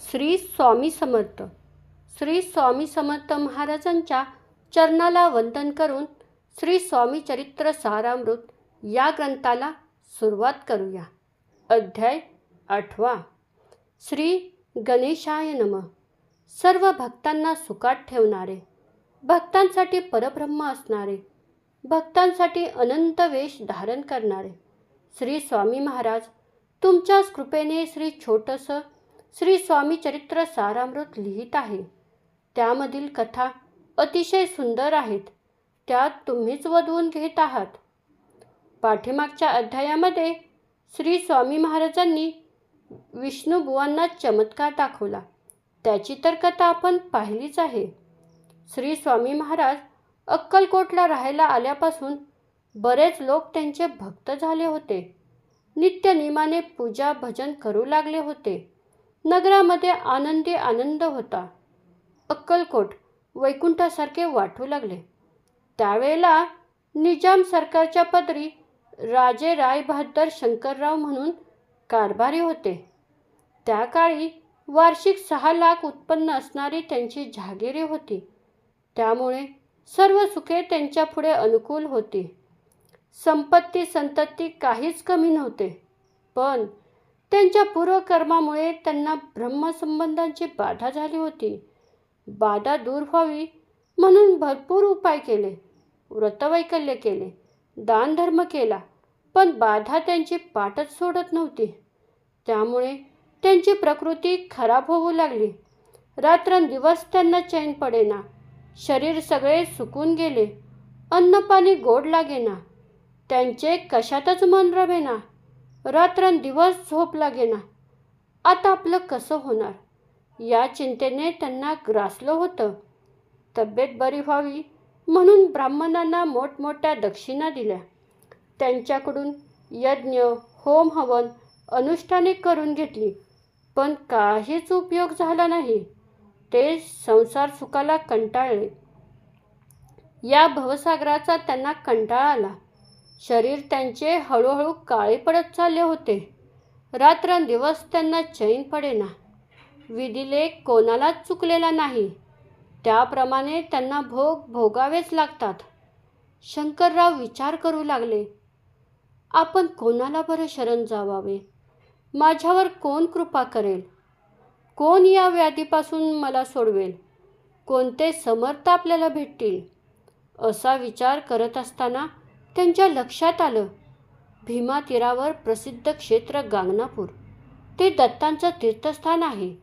श्री स्वामी समर्थ. श्री स्वामी समर्थ महाराजांच्या चरणाला वंदन करून श्री स्वामी चरित्र सारामृत या ग्रंथाला सुरुवात करूया. अध्याय आठवा. श्री गणेशाय नम. सर्व भक्तांना सुखात ठेवणारे भक्तांसाठी परब्रह्म असणारे भक्तांसाठी अनंत वेश धारण करणारे श्री स्वामी महाराज तुमच्याच कृपेने श्री छोटंसं श्री स्वामी चरित्र सारामृत लिहित आहे. त्यामधील कथा अतिशय सुंदर आहेत. त्यात तुम्हीच वधवून घेत आहात. पाठीमागच्या अध्यायामध्ये श्री स्वामी महाराजांनी विष्णुबुवांना चमत्कार दाखवला. त्याची तर कथा आपण पाहिलीच आहे. श्री स्वामी महाराज अक्कलकोटला राहायला आल्यापासून बरेच लोक त्यांचे भक्त झाले होते. नित्यनियमाने पूजा भजन करू लागले होते. नगरामध्ये आनंदी आनंद होता. अक्कलकोट वैकुंठासारखे वाटू लागले. त्यावेळेला निजाम सरकारच्या पदरी राजे रायबहादर शंकरराव म्हणून कारभारी होते. त्या काळी वार्षिक सहा लाख उत्पन्न असणारी त्यांची जहागिरी होती. त्यामुळे सर्व सुखे त्यांच्यापुढे अनुकूल होती. संपत्ती संतती काहीच कमी नव्हते. पण त्यांच्या पूर्वकर्मामुळे त्यांना ब्रह्मसंबंधांची बाधा झाली होती. बाधा दूर व्हावी म्हणून भरपूर उपाय केले. व्रतवैकल्य केले. दानधर्म केला. पण बाधा त्यांची पाठच सोडत नव्हती. त्यामुळे त्यांची प्रकृती खराब होऊ लागली. रात्रंदिवस त्यांना चैन पडेना. शरीर सगळे सुकून गेले. अन्नपाणी गोड लागेना. त्यांचे कशातच मन रमेना. रात्रंदिवस झोप लागेना आता आपलं कसं होणार? या चिंतेने त्यांना ग्रासलं होतं. तब्येत बरी व्हावी म्हणून ब्राह्मणांना मोठमोठ्या दक्षिणा दिल्या. त्यांच्याकडून यज्ञ होम हवन अनुष्ठाने करून घेतली. पण काहीच उपयोग झाला नाही. ते संसार सुखाला कंटाळले. या भवसागराचा त्यांना कंटाळा आला. शरीर त्यांचे हळूहळू काळे पडत चालले होते. रात्रंदिवस त्यांना चैन पडेना. विधिलेख कोणालाच चुकलेला नाही. त्याप्रमाणे त्यांना भोग भोगावेच लागतात. शंकरराव विचार करू लागले आपण कोणाला बरं शरण जावावे? माझ्यावर कोण कृपा करेल? कोण या व्याधीपासून मला सोडवेल? कोणते समर्थ आपल्याला भेटतील? असा विचार करत असताना त्यांच्या लक्षात आलं. भीमा तीरावर प्रसिद्ध क्षेत्र गांगनापूर ते दत्तांचं तीर्थस्थान आहे.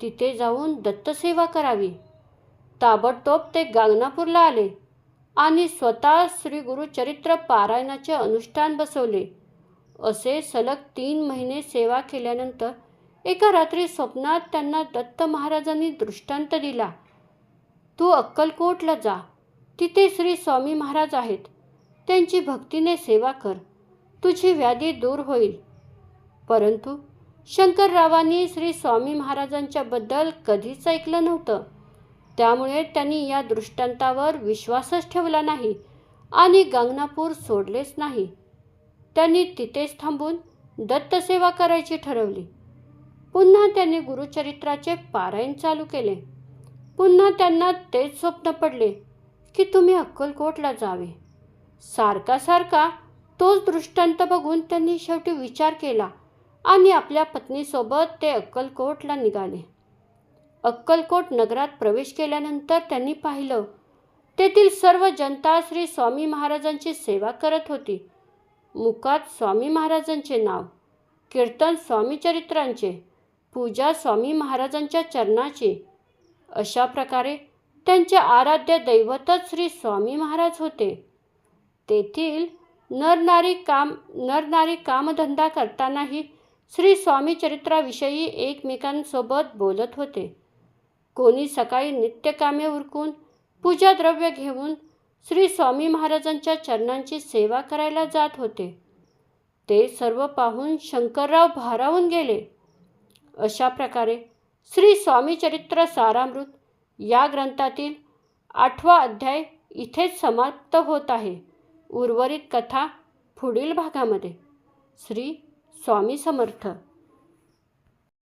तिथे जाऊन दत्तसेवा करावी. ताबडतोब ते गांगनापूरला आले आणि स्वतः श्री गुरुचरित्र पारायणाचे अनुष्ठान बसवले. असे सलग तीन महिने सेवा केल्यानंतर एका रात्री स्वप्नात त्यांना दत्त महाराजांनी दृष्टांत दिला. तू अक्कलकोटला जा. तिथे श्री स्वामी महाराज आहेत. त्यांची भक्तीने सेवा कर. तुझी व्याधी दूर होईल. परंतु शंकररावांनी श्री स्वामी महाराजांच्याबद्दल कधीच ऐकलं नव्हतं. त्यामुळे त्यांनी या दृष्टांतावर विश्वासच ठेवला नाही आणि गंगनापूर सोडलेच नाही. त्यांनी तिथेच थांबून दत्तसेवा करायची ठरवली. पुन्हा त्यांनी गुरुचरित्राचे पारायण चालू केले. पुन्हा त्यांना तेच स्वप्न पडले की तुम्ही अक्कलकोटला जावे. सारखा सारखा तोच दृष्टांत बघून त्यांनी शेवटी विचार केला आणि आपल्या पत्नीसोबत ते अक्कलकोटला निघाले. अक्कलकोट नगरात प्रवेश केल्यानंतर त्यांनी पाहिलं तेथील सर्व जनता श्री स्वामी महाराजांची सेवा करत होती. मुखात स्वामी महाराजांचे नाव कीर्तन स्वामी चरित्रांचे पूजा स्वामी महाराजांच्या चरणाची. अशा प्रकारे त्यांचे आराध्य दैवतच श्री स्वामी महाराज होते. तेथील नरनारी काम नरनारी कामधंदा करतानाही श्री स्वामी चरित्राविषयी एकमेकांसोबत बोलत होते. कोणी सकाळी नित्यकामे उरकून पूजाद्रव्य घेऊन श्री स्वामी महाराजांच्या चरणांची सेवा करायला जात होते. ते सर्व पाहून शंकरराव भारावून गेले. अशा प्रकारे श्री स्वामी चरित्र सारामृत या ग्रंथातील आठवा अध्याय इथेच समाप्त होत आहे. उर्वरित कथा पुढील भागामध्ये. श्री स्वामी समर्थ.